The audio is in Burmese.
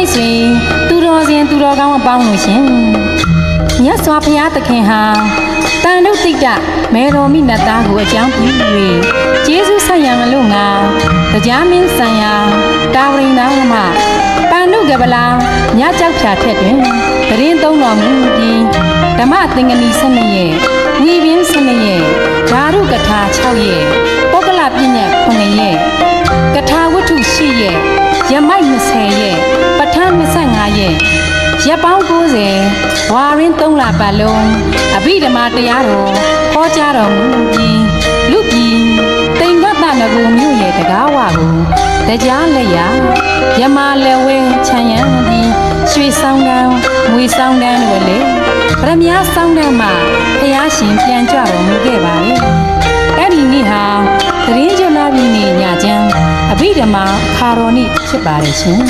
မိတ်ဆွေသူတော်စင်သူတော်ကောင်းအပေါင်းလို့ရှင်မြတ်စွာဘုရားသခင်ဟာတန်တုတ်တိတမေတော်မိနတ်သားကိုအကြောင်းပြု၍ကျေးဇူးဆက်ရံလို့ငါတရားမင်းဆံယာတာဝရိန်သားမပန်နုကပလာညကြောက်ဖြာထက်တွင်တရင်သုံးတော်မူပြီးဓမ္မသင်္ကနီ၁၂ရဲ့ဝီပင်း၁၂ရဲ့ဓာရုကထာ6ရဲ့ပုဂ္ဂလပြည့်ညက်9ရဲ့ကထာဝတ္ထု10ရဲ့ရမိုက်20ရဲ့ပဋ္ဌာန်း25ရဲ့ ရက်ပေါင်း90ဝါရင်း3လပတ်လုံးအဘိဓမ္မာတရားတော်ဟောကြားတော်မူပြီးလူပြည်တိမ်ဝတ်တနဂုံမြို့ရဲ့တကားဝကိုတရားလက်ရယမလက်ဝဲခြံရံပြီးရွှေဆောင်ကံငွေဆောင်ကံတို့လေဗရမ ्या ဆောင်ကံမှာဖះရှင်ပြန်ကြွတော်မူခဲ့ပါလေအဲ့ဒီနေ့ဟာသတင်းကြလာပြီနေ့ညချမ်းအဘိဓမ္မာခါတော်နေ့ဖြစ်ပါလေရှင်